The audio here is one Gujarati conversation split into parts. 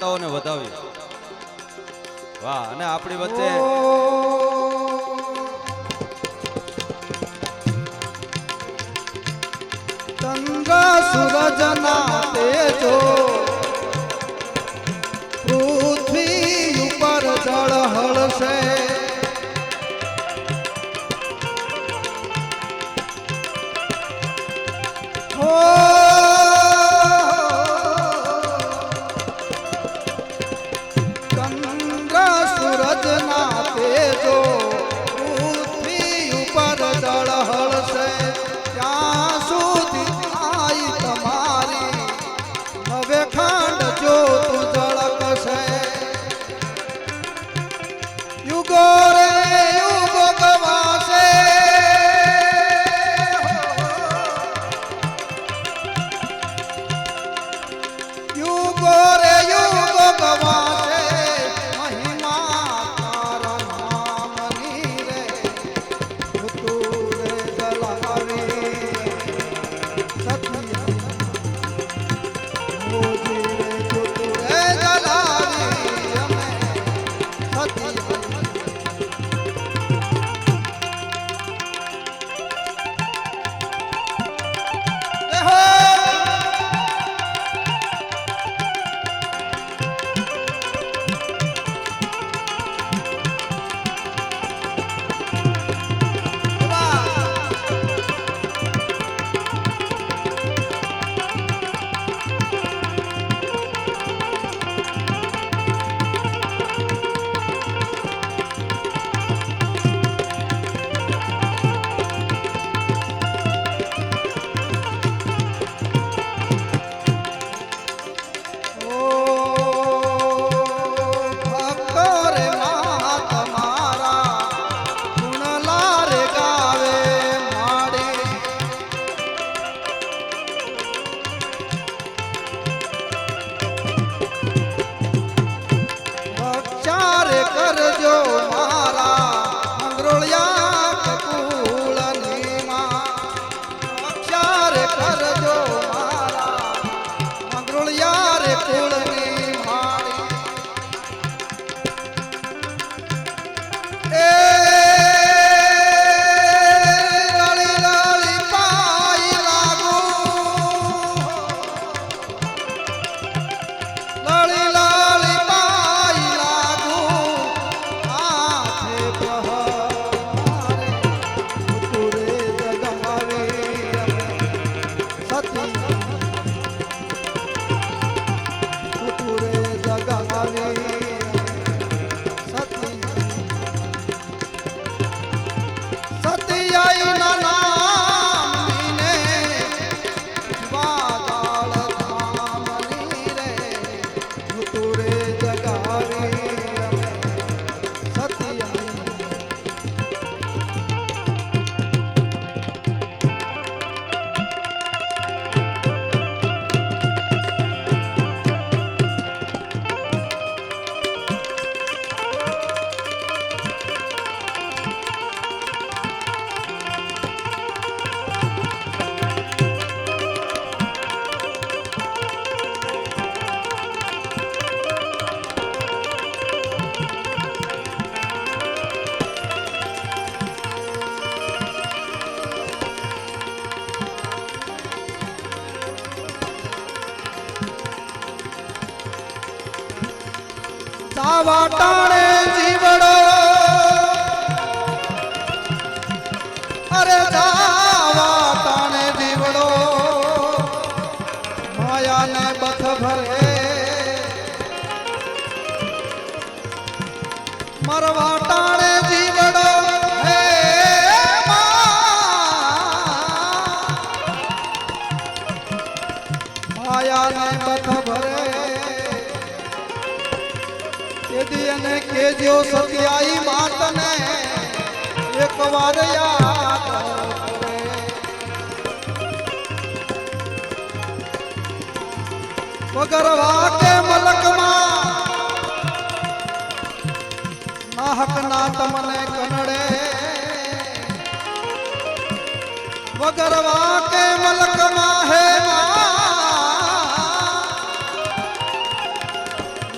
આપણે વધાવી વાહ અને આપણી વચ્ચે ચંદ્ર સૂરજના જાવા ટાણે કેજો સત્યાઈ માતને એક વાર યાદ કરે. કે મલકમાં નાહક ના તમને કનડે. વગર કે મલકમાં હે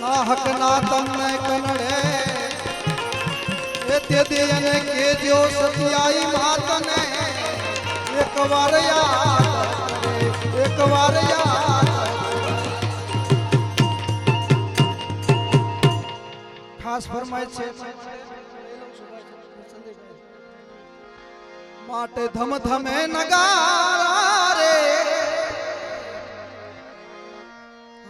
નાહક ના તમને તેથી અને કેજો સત્યાઈ માતને એક વાર યાદ એક વાર યાદ. ખાસ ફરમાય છે, માટે ધમ ધમે નગારા રે.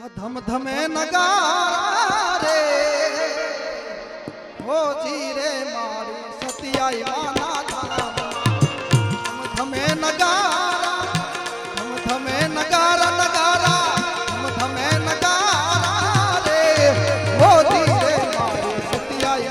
આ ધમ ધમે નગારા રે. હો જી રે મારી સતિયાઈ માના ધામ ધમે નગારા ધમ ધમે નગારા નગારા ધમ ધમે નગારા રે. હો રે મારી સતિયાઈ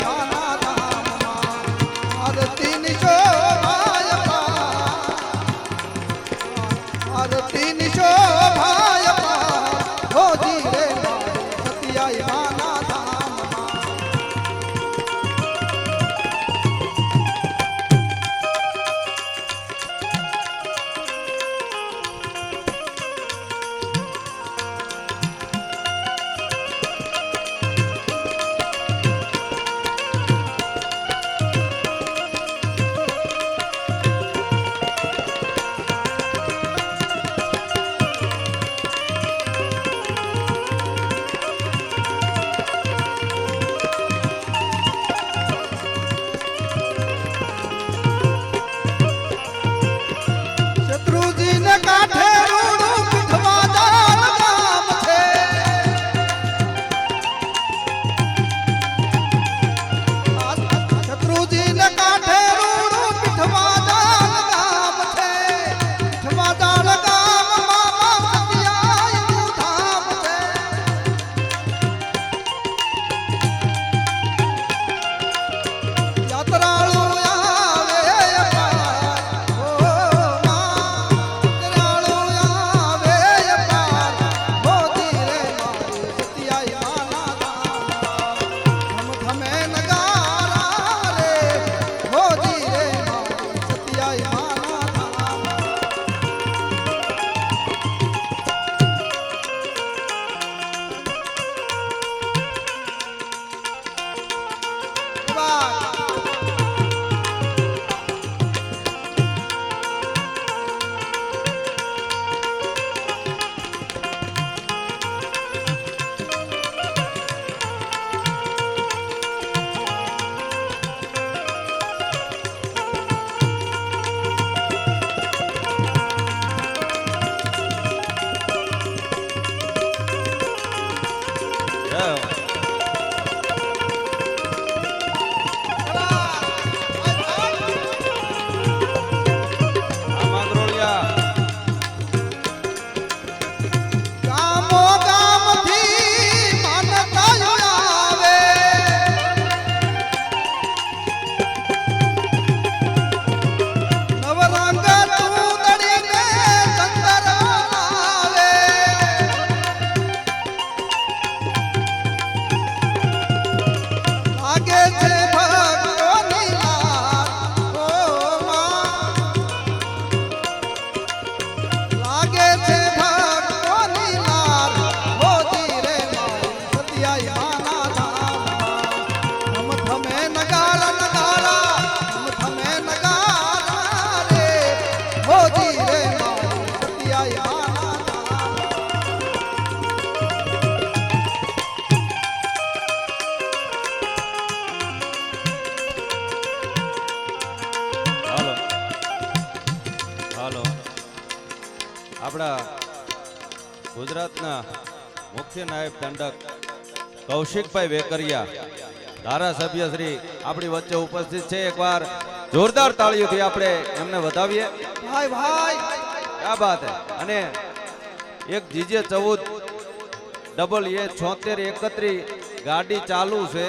કૌશિકભાઈ વેકરિયા ધારાસભ્ય શ્રી આપણી વચ્ચે ઉપસ્થિત છે. એકવાર જોરદાર તાળીઓથી આપણે એમને વધાવીએ. ભાઈ ભાઈ! આ વાત અને એક જીજે ચૌદ ડબલ એ છોતેર એકત્રીસ ગાડી ચાલુ છે.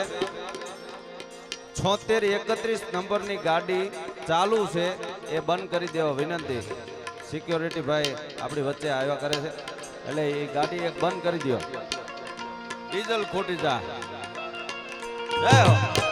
છોતેર એકત્રીસ નંબરની ગાડી ચાલુ છે. એ બંધ કરી દેવા વિનંતી. સિક્યોરિટી ભાઈ આપણી વચ્ચે આવ્યા કરે છે. એટલે એ ગાડી એક બંધ કરી દો ડીઝલ ખોટી જા. જય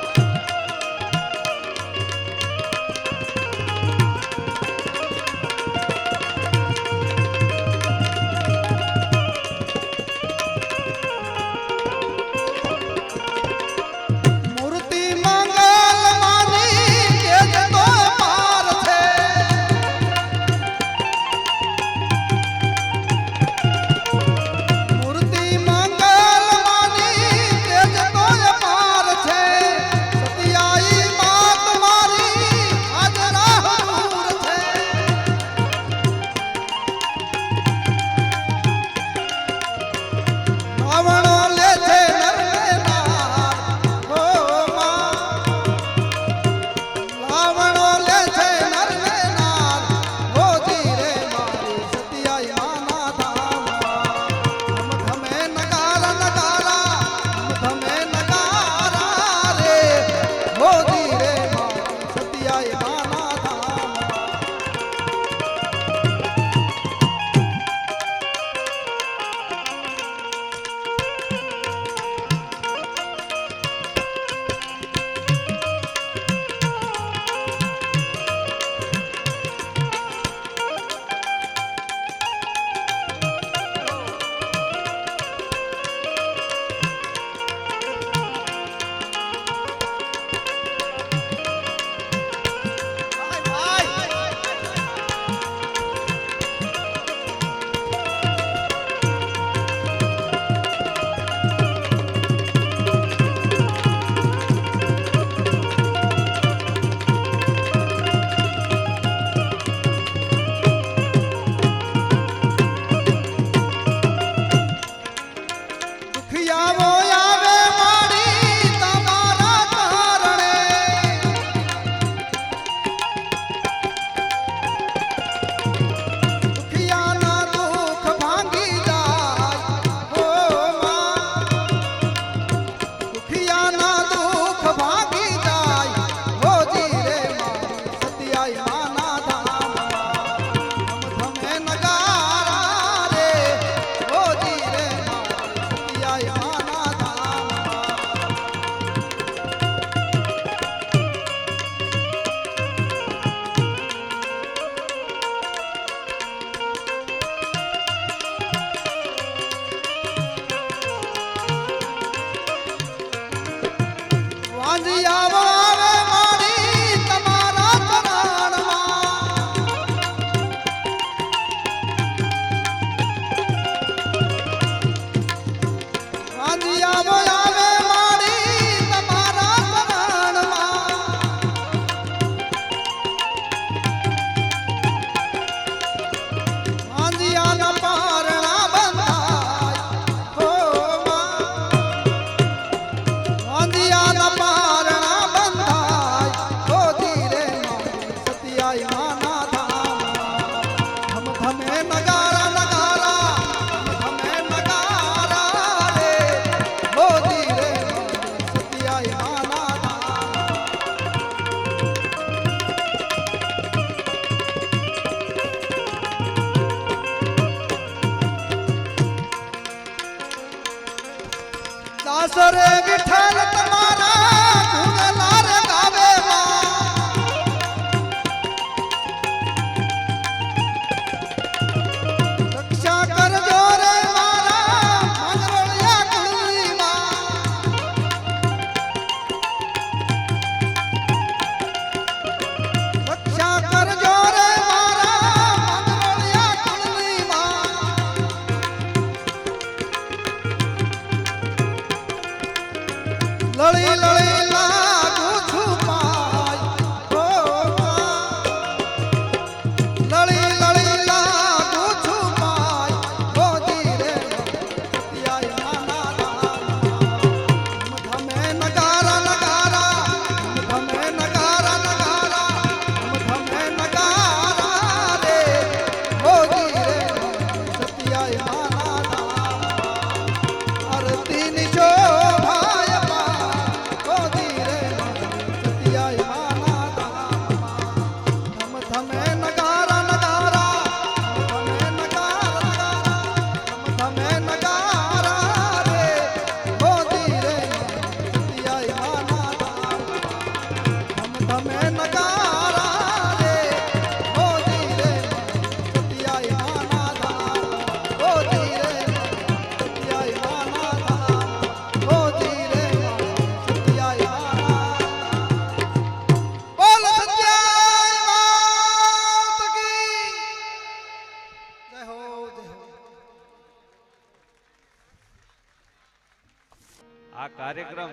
આ કાર્યક્રમ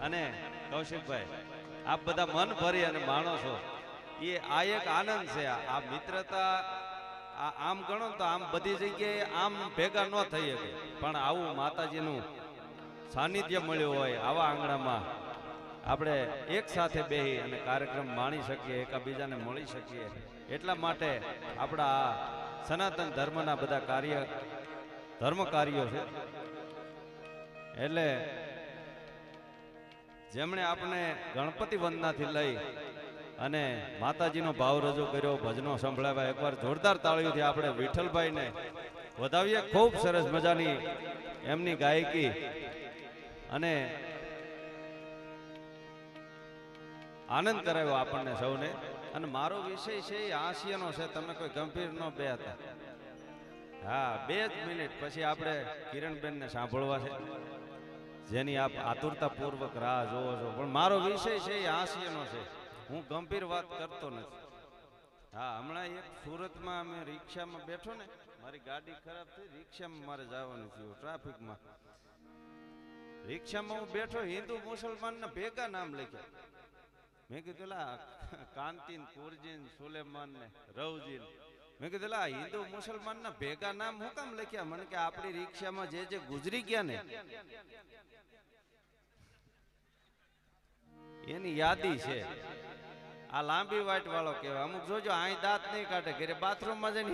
અને કૌશિકભાઈ, આપ બધા મન ભરી અને માણો છો. એ આ એક આનંદ છે. આ મિત્રતા, આ આમ ગણો તો આમ બધી જગ્યાએ આમ ભેગા ન થઈ શકે. પણ આવું માતાજીનું સાનિધ્ય મળ્યું હોય આવા આંગણામાં, આપણે એક સાથે બેહી અને કાર્યક્રમ માણી શકીએ, એકબીજાને મળી શકીએ. એટલા માટે આપણા સનાતન ધર્મના બધા કાર્ય ધર્મ કાર્યો છે. એટલે જેમણે આપણે ગણપતિ વંદનાથી લઈ અને માતાજીનો ભાવ રજૂ કર્યો, ભજનો સંભળાવ્યા, એકવાર જોરદાર તાળીઓથી આપણે વિઠ્ઠલભાઈને વધાવીએ. ખૂબ સરસ મજાની એમની ગાયકી. અને આનંદ કરાવ્યો આપણને સૌને. અને મારો વિષય છે એ હાસ્યનો છે. તમે કોઈ ગંભીર નો બે હતા હા, બે જ મિનિટ. પછી આપણે કિરણબેનને સાંભળવા છે. જેની આપ આતુરતાપૂર્વક રાહ જોવો છો. પણ મારો વિષય છે એ હાસ્યનો છે. હું ગંભીર વાત કરતો નથી. હા, હમણાં એક સુરતમાં અમે રિક્ષામાં બેઠો ને, મારી ગાડી ખરાબ થઈ, રિક્ષામાં મારે જવાનું થયું ટ્રાફિકમાં. રિક્ષામાં હું બેઠો, હિન્દુ મુસલમાનના ભેગા નામ લખ્યા. મેં કીધું કાંતિ કુરજીન, સુલેમાન ને રવજીન. મેં કીધું હિન્દુ મુસલમાન ના ભેગા નામ હું કામ લખ્યા? મને કે આપણી રિક્ષામાં જે જે ગુજરી ગયા ને એની યાદી છે. આ લાંબી વાટ વાળો કેવા અમુક જોજો અહીં દાંત નહીં કાઢે. ઘરે બાથરૂમમાં જઈને.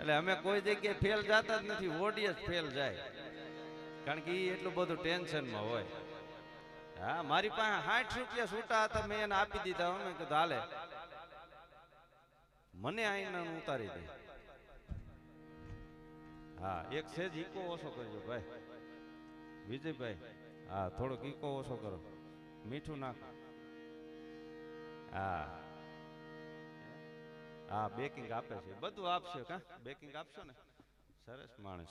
એટલે અમે કોઈ જગ્યાએ ફેલ જાતા જ નથી, ઓડિયસ ફેલ જાય. કારણ કે એ એટલું બધું ટેન્શનમાં હોય. હા, મારી પાસે સાઠ રૂપિયા છૂટા હતા, મેં એને આપી દીધા. અમે કીધું, હાલે. મને આઈને ઉતારી દે. હા, એક સેજ ઈકો ઓછો કરજો, ભાઈ. વિજયભાઈ, હા, થોડોક ઈકો ઓછો કરો. મીઠું નાખ. હા. હા, બેકિંગ આપે છે. બધું આપશે, કા? બેકિંગ આપશો ને? સરસ માણસ.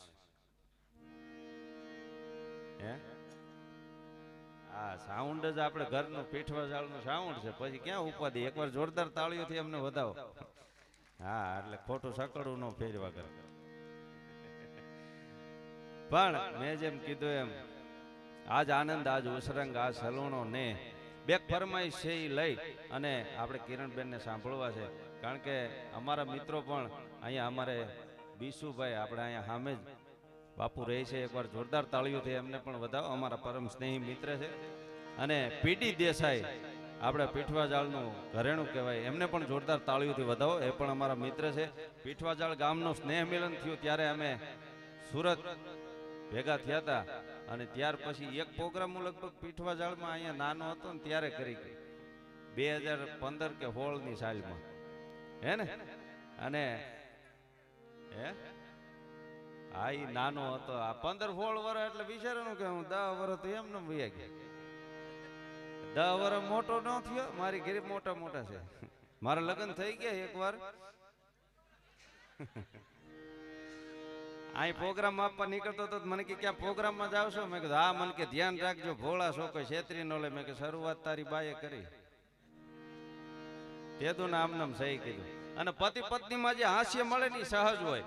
હે? હા સાઉન્ડ જ આપણે ઘરનું પીઠવા સાઉન્ડ છે. પછી ક્યાં ઉપાધિ? એકવાર જોરદાર તાળીઓથી અમને વધાવો. હા, એટલે ખોટું સકડું ન ફેરવા કરે. પણ મેં જેમ કીધું એમ, આજ આનંદ, આજ ઉસરંગ, આ સલૂણો ને બે ફરમાઈશ છે એ લઈ અને આપણે કિરણબેનને સાંભળવા છે. કારણ કે અમારા મિત્રો પણ અહીંયા અમારે બીસુભાઈ આપણે અહીંયા સામે જ બાપુ રહે છે, એકવાર જોરદાર તાળીઓથી એમને પણ વધાવો. અમારા પરમ સ્નેહી મિત્ર છે. અને પીટી દેસાઈ, આપણે પીઠવાજાળનું ઘરેણું કહેવાય, એમને પણ જોરદાર તાળીઓથી વધાવો. એ પણ અમારા મિત્ર છે. પીઠવાજાળ ગામનું સ્નેહ મિલન થયું ત્યારે અમે સુરત ભેગા થયા હતા. અને ત્યાર પછી એક પ્રોગ્રામ હું લગભગ પીઠવાજાળમાં અહીંયા નાનો હતો ને ત્યારે કરી ગઈ. બે હજાર પંદર કે હોળની સાલમાં. હે ને? અને હે? હા એ નાનો હતો. આ પંદર સોળ વર્ષ એટલે વિચારવાનું કે હું દસ વર્ષ તો એમને વયા ગયા. દસ વર્ષ મોટો ન થયો. મારી ઘરે મોટા મોટા છે. મારા લગ્ન થઈ ગયા એકવાર અહીં પ્રોગ્રામ આપવા નીકળતો હતો મને કે ક્યાં પ્રોગ્રામમાં જાવ છો મેં કીધું, હા, મને કે ધ્યાન રાખજો, ભોળા કોઈ છેતરી નો લે. મેં કે શરૂઆત તારી બાએ કરી. તે તો નામ નામ સહી કીધું. અને પતિ પત્નીમાં જે હાસ્ય મળે ને સહજ હોય.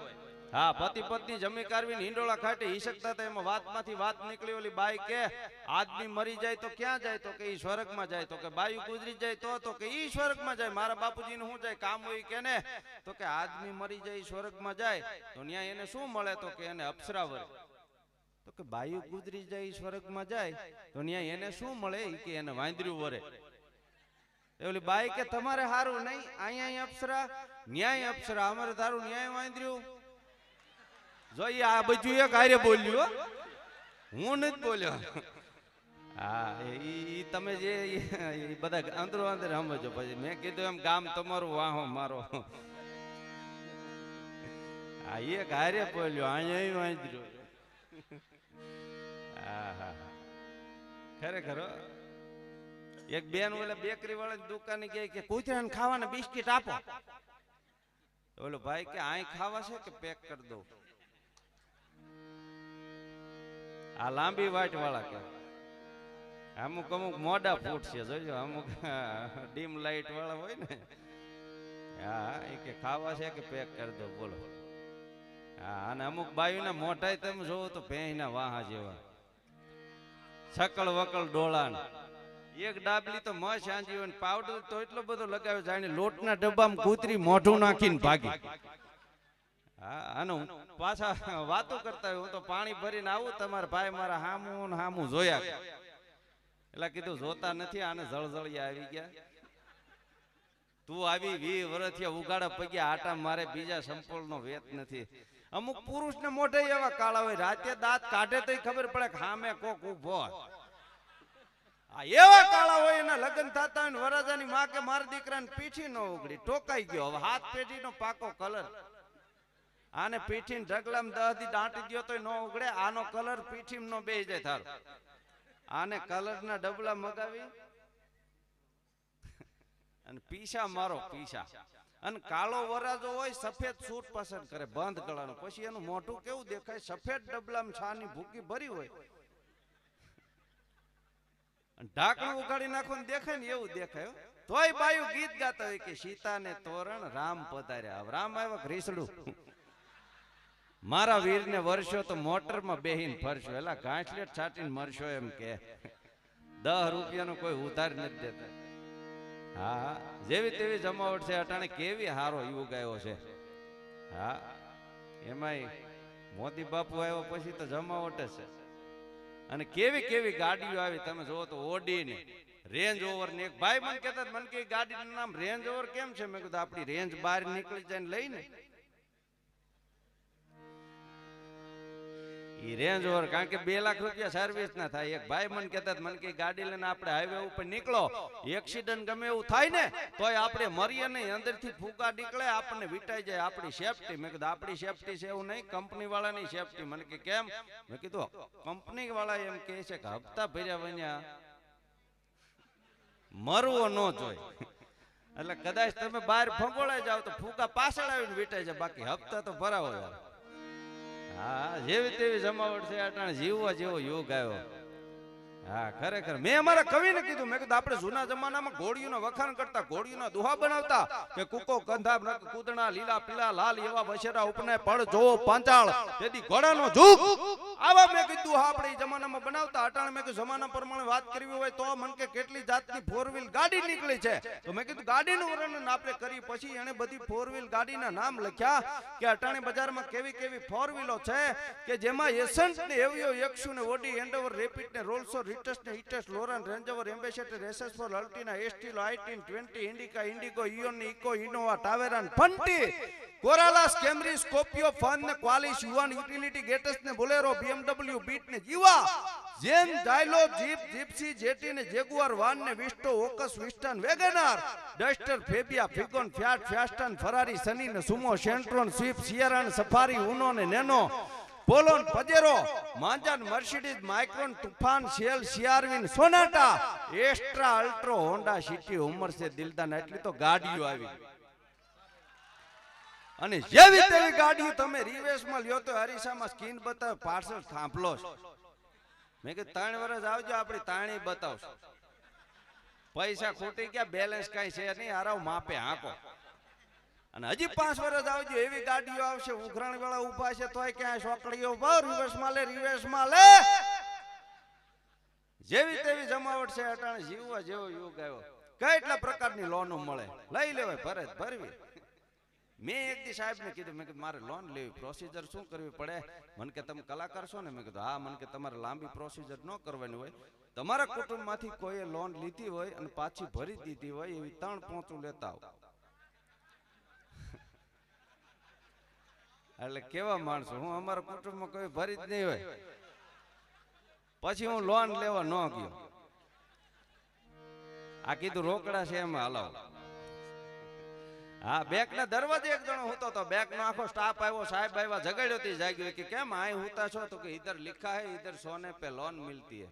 હા પતિ પત્ની જમી કારવીને હિંડોળા ખાટે હિસકતા હતા. એમાં વાતમાંથી વાત નીકળી ઓલી બાઈ કે આદમી મરી જાય તો ક્યાં જાય? તો કે ઈ સ્વર્ગમાં જાય. તો કે બાયુ ગુજરી જાય તો તો કે ઈ સ્વર્ગમાં જાય. મારા બાપુજીને શું જાય? કામ હોય કે ને? તો કે આદમી મરી જાય સ્વર્ગમાં જાય. તો ન્યાય એને શું મળે? તો કે એને અપ્સરા વરે તો કે બાયુ ગુજરી જાય સ્વર્ગમાં જાય. તો ન્યાય એને શું મળે? કે એને વાંદર્યું વરે. ઓલી બાઈ કે, તમારે હારું નહીં. અહીંયા અપ્સરા. ન્યાય અપ્સરા. અમારે તારું ન્યાય વાંદર્યું. જોઈએ આ બધું એક હારે બોલ્યું, હું. નથી બોલ્યો. હા, એ તમે જે બધા અંદરો અંદર સમજો પછી. મેં કીધું એમ ગામ તમારું વાહો, મારો. હા એક હારે બોલ્યો. અહીંયા અહીં હા હા. ખરેખર. એક બેન ઓલે બેકરી વાળા દુકાને કહે કે, કૂતરાને ખાવાના બિસ્કિટ આપો. ઓલો ભાઈ કે, આય ખાવા છે કે પેક કરી દઉં? આ લાંબી વાટ વાળા કે. અમુક અમુક મોડા ફૂટ છે, જોજો, અમુક ડીમ લાઈટ વાળા હોય ને. હા, એ કે ખાવા છે કે પેક કરી દો, બોલો. હા, અને અમુક બાયુના મોટા તમે જોવો તો ભેંસના વાહા જેવા. સકળ વકળ ડોળાણ એક ડાબલી તો મસ આંજી હોય ને પાવડર તો એટલો બધો લગાવ્યો જાણે લોટના ડબ્બામાં કૂતરી મોઢું નાખીને ભાગી. પાછા વાતો કરતા હું તો પાણી ભરીને આવું, તમારા ભાઈ મારા હામું હામું જોયા. એટલે કીધું, જોતા નથી, આને જળજળિયા આવી ગયા. તું આવી વી વર્ષથી ઉગાડા પગ્યા આટા મારે બીજા સંપૂર્ણ વેત નથી. અમુક પુરુષને મોઢે એવા કાળા હોય, રાતે દાંત કાઢે તો ખબર પડે હામે કોક ઊભો. આ એવા કાળા હોય, એના લગ્ન થતા હોય વરાજાની માં કે મારા દીકરાને પીઠી ન ઉગડી ટોકાઈ ગયો. હવે હાથ પેઢીનો પાકો કલર આને પીઠીને ઢગલામાં દહદી દાંટી દ્યો તો ન ઉગડે. આનો કલર પીઠીમાં નો બે જાય થારો આને કલરના ડબલા મગાવી. અને પીસા મારો પીસા અને કાળો વરાજો હોય સફેદ સૂટ પસંદ કરે બંધ ગળાનો. પછી એનું મોઢું કેવું દેખાય? સફેદ ડબલામાં છાની ભૂકી ભરી હોય. ઢાંકણું ઉગાડી નાખો ને દેખાય ને એવું દેખાય તોય બાયું ગીત ગાતા હોય કે સીતાને તોરણ રામ પધાર્યા. રામ આવ્યા ઘીસડું રીસડું? મારા વીરને વરસો તો મોટરમાં બેહીને ફરશો એલા ઘાસલેટ છાટીને મરશો એમ કે. દહ રૂપિયાનો કોઈ ઉધાર નથી દેતા. હા, જેવી તેવી જમાવટ છે, અટાણે કેવી હારો યુગ આવ્યો છે. હા, એમાંય મોદી બાપુ આવ્યો પછી તો જમાવટ છે. અને કેવી કેવી ગાડીઓ આવી, તમે જોવો તો ઓડી ને રેન્જ ઓવર ને એક ભાઈ મને કહેતા મને કે ગાડીનું નામ રેન્જ ઓવર કેમ છે? મેં કીધું, આપણી રેન્જ બહાર નીકળી જાય ને લઈને. ઈ રેન્જ ઓવર કારણ કે બે લાખ રૂપિયા સર્વિસ ના થાય. એક ભાઈ મને કહેતા હતા, મને કે ગાડી લઈને આપણે હાઈવે ઉપર નીકળો. એક્સિડન્ટ ગમે એવું થાય ને તોય આપણે મરીએ નહીં. અંદરથી ફૂકા નીકળે આપણને વિટાઈ જાય. આપણી સેફટી મેં કીધું આપણી સેફટી છે એવું નહીં કંપની વાળાની સેફટી મને કે કેમ? મેં કીધું કંપની વાળા એમ કહે છે કે હપ્તા ભર્યા વન્યા મરવો ન જોઈ એટલે કદાચ તમે બહાર ફંગોળાઈ જાવ તો ફૂકા પાછળ આવીને વીટાઈ જાય. બાકી હપ્તા તો ભરાવો યાર. હા જેવી તેવી જમાવટ છે અટાણે જીવવા જેવો યોગ આવ્યો. હા જમાનામાં ઘોડીઓના વખાણ કરતા દુહા બનાવતા કે લીલા લાલ એવા મેં કીધું, હા જમાનામાં બનાવતા. અટાણે મેં કીધું, જમાના પ્રમાણે વાત કરવી હોય તો મન કે કેટલી જાતની ફોર વ્હીલ ગાડી નીકળી છે. તો મેં કીધું, ગાડીનું વર્ણન આપણે કરી પછી એને બધી ફોર વ્હીલ ગાડીના નામ લખ્યા કે અટાણે બજારમાં કેવી કેવી ફોર વ્હીલો છે કે જેમાં એસન્ટ ને એવિયો એકસુ ને ઓડી એન્ડોવર રેપિડ ને રોલ્સો રિટસ ને Loran લોરન Range Rover Ambassador SS Altina ST Estilo આઈટીન 20 Indica Indigo Eon Eeco Innova ટાવેરાન Punti. કોરાલાસ Camry Scorpio ફન ને ક્વાલિસ યુવાન યુટિલિટી ગેટસ BMW બીટ ને જીવા જેન જાયલો જીપ જીપ્સી જેટી ને જેગુઆર વાન ને વિસ્ટો ઓકસ વિસ્ટન વેગનાર ડસ્ટર ફેબિયા ફિગોન ફિયાટ ફ્યાસ્ટન ફરારી સની ને સુમો સેન્ટ્રોન સ્વિફ્ટ સિયરા સફારી ઉનો ને નેનો પોલોન પજેરો. માંજાન મર્સિડીઝ માઇક્રોન તુફાન, શેલ સિયારવિન સોનાટા. એસ્ટ્રા અલ્ટ્રો હોન્ડા સિટી ઉમર છે દિલદાન એટલી તો ગાડીઓ આવી. અને જેવી તેવી ગાડીઓ તમે રિવેશમાં લ્યો તો હરીસામાં સ્કીન બતાવે, પાર્સલ થાંભલો મેં કીધું, ત્રણ વર્ષ આવજો, આપણી તાણી બતાવશો. પૈસા ખૂટી ગયા, બેલેન્સ કઈ છે નહીં હારાવ માપે હાંકો. અને હજી પાંચ વર્ષ આવજો એવી ગાડીઓ આવશે ઉઘરાણ વાળા ઊભા છે તોય ક્યાંય સોકડીઓ ભાવ રિવર્સમાં લે રિવર્સમાં લે જેવી તેવી જમાવટ છે અટાણે જીવવા જેવો યુગ આવ્યો. કેટલા પ્રકારની લોનો મળે? લઈ લેવાય ભરે ભરવી. મેં એક દી સાહેબને કીધું મેં કીધું મારે લોન લેવી પ્રોસીજર શું કરવી પડે? મને કે તમે કલાકાર છો ને? મેં કીધું હા મને કે તમારે લાંબી પ્રોસીજર ન કરવાની હોય. તમારા કુટુંબમાંથી કોઈએ લોન લીધી હોય અને પાછી ભરી દીધી હોય એવી ત્રણ પોચું લેતા આવો. એટલે કેવા માણસો? હું અમારા કુટુંબમાં કોઈ ભરી જ નહીં હોય. પછી હું લોન લેવા ન ગયો. આ કીધું રોકડા છે એમાં હલાવો. હા બેંક ના દરવાજે એક જણો હોતો તો બેંક નો આખો સ્ટાફ આવ્યો સાહેબ આવ્યા ઝઘડ્યો હતી જાગ્યો. કે કેમ આ હોતા છો? તો કે ઇધર લિખા હે ઇધર સોને પે લોન મિલતી હે.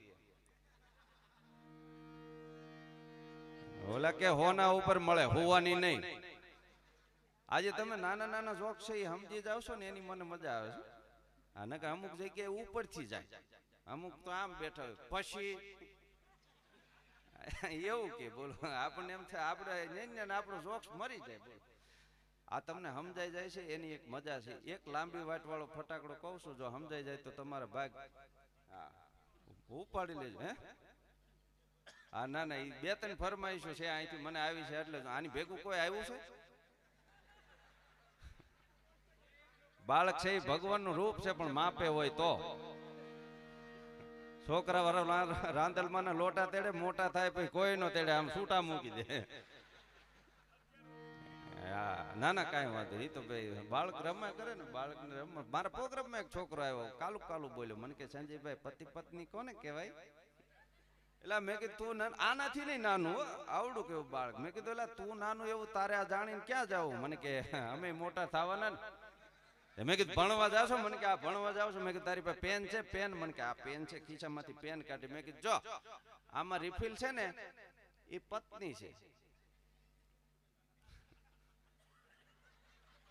ઓલા કે હોના ઉપર મળે હોવાની નહીં. આજે તમે નાના નાના જોક છે એ સમજી જાવશો ને એની મને મજા આવે છે. હા કે અમુક જગ્યાએ ઉપરથી જાય. અમુક તો આમ બેઠા હોય. પછી એવું કે બોલો. આપણને એમ થાય આપણે ને આપણો જોક્સ મરી જાય બોલો. આ તમને સમજાઈ જાય છે એની એક મજા છે. એક લાંબી વાટ વાળો ફટાકડો કહું છું જો સમજાઈ જાય તો તમારા ભાગ હા ઉપાડી લેજો હે. હા ના ના એ બે ત્રણ ફરમાઈશું છે અહીંથી મને આવી છે એટલે આની ભેગું કોઈ આવ્યું છે? બાળક છે એ ભગવાનનું રૂપ છે પણ માપે હોય તો. છોકરા વાળા રાંદલમાં લોટા તેડે મોટા થાય પછી કોઈ નો તેડે આમ છૂટા મૂકી દે. ના ના કાંઈ વાંધો એ તો ભાઈ બાળક રમે કરે ને બાળકને રમે મારા પ્રોગ્રામમાં એક છોકરો આવ્યો કાલુ કાલુ બોલ્યો મને કે સંજયભાઈ પતિ પત્ની કોને કહેવાય? એટલે મેં કીધું તું આનાથી નહીં નાનું આવડું કેવું બાળક? મેં કીધું એટલે તું નાનું એવું તારે આ જાણીને ક્યાં જાવું? મને કે અમે મોટા થવાના ને. મેં કીધું, ભણવા જાશો? મને કે આ ભણવા જાવ છો. મેં કીધું, તારી પાસે પેન છે? પેન. મને કે આ પેન છે. ખીચામાંથી પેન કાઢી મેં કીધું, જો, આમાં રિફિલ છે ને, એ પત્ની છે.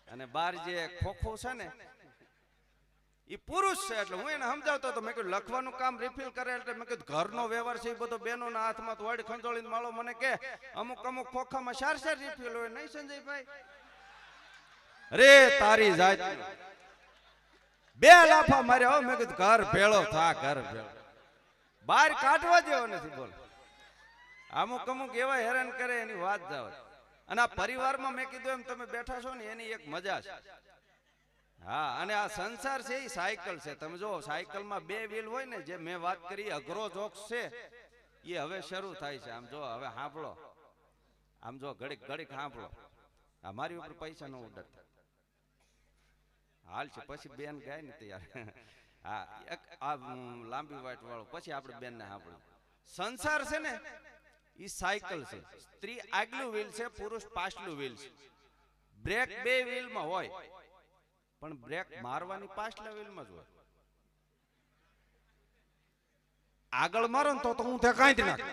અને બાર જે ખોખો છે ને, એ પુરુષ છે એટલે હું એને સમજાવતો હતો. મેં કીધું, લખવાનું કામ રિફિલ કરે એટલે. મેં કીધું, ઘરનો વ્યવહાર છે, એ બધો બેનોના હાથમાં વળી ખંજોળીને માળો. મને કે, અમુક અમુક ખોખામાં સાર સાર રિફિલ હોય, નહીં સંજયભાઈ? અરે તારી જાત બે લાફા માર્યા મેં કીધું ઘર ભેળો થા, ઘર ભેળો. બહાર કાઢવા જેવો નથી, બોલ. અમુક અમુક એવા હેરાન કરે, એની વાત જાવ. અને આ પરિવારમાં મેં કીધું એમ, તમે બેઠા છો ને, એની એક મજા છે. હા, અને આ સંસાર છે એ સાયકલ છે. તમે જો સાયકલમાં બે વ્હીલ હોય ને, જે મેં વાત કરી, અઘરો જોક્સ છે એ હવે શરૂ થાય છે. આમ જો હવે સાંભળો આમ જો ઘડીક ઘડીક સાંભળો આ મારી ઉપર પૈસા ન ઉડતા. હાલ છે પછી બેન ગાય ને તૈયાર. હા એક આ લાંબી વાટ વાળો પછી આપણે બેન ને સાંભળ્યું સંસાર છે ને એ સાયકલ છે. સ્ત્રી આગલું વ્હીલ છે પુરુષ પાછલું વ્હીલ છે. બ્રેક બે વ્હીલમાં હોય પણ બ્રેક મારવાની પાછલા વ્હીલમાં જ હોય. આગળ મારો ને તો તો હું ત્યાં કાંઈ નાખ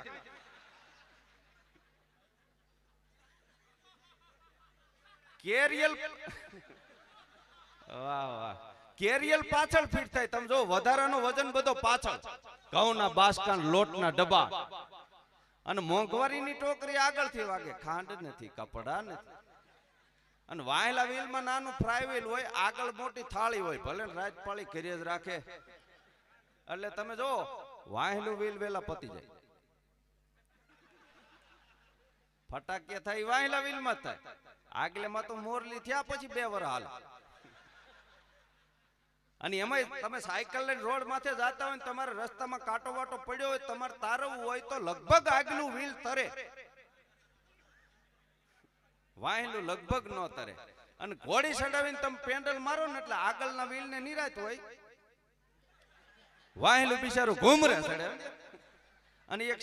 કેરિયલ વાહ વાહ. કેરિયલ પાછળ ફિટ થાય. તમે જો, વધારાનો વજન બધો પાછળ. ઘઉંના બાસકા લોટના ડબ્બા. અને મોંઘવારીની ટોકરી આગળથી વાગે. ખાંડ નથી, કપડા નથી. અને વાયલા વ્હીલમાં નાનું ફ્રાય વ્હીલ હોય, આગળ મોટી થાળી હોય. ભલે રાત રાજપાળી ઘરે જ રાખે. એટલે તમે જો વાહેલું વ્હીલ વેલા પતી જાય. ફટાકે થાય વાહેલા વ્હીલમાં થાય. આગલેમાં તો મોરલી થયા પછી બે વર હાલ. અને એમાં તમે સાયકલ લઈને રોડ માથે જતા હોય તમારે રસ્તામાં કાંટો વાટો પડ્યો હોય, તમારે તારવવું હોય તો લગભગ આગલું વ્હીલ તરે. વાહેલું લગભગ ન તરે. અને ઘોડી ચડાવીને તમે પેન્ડલ મારો ને એટલે આગળના વ્હીલ ને નિરાત હોય. વાહેલું બિચારું ઘૂમરે અને એક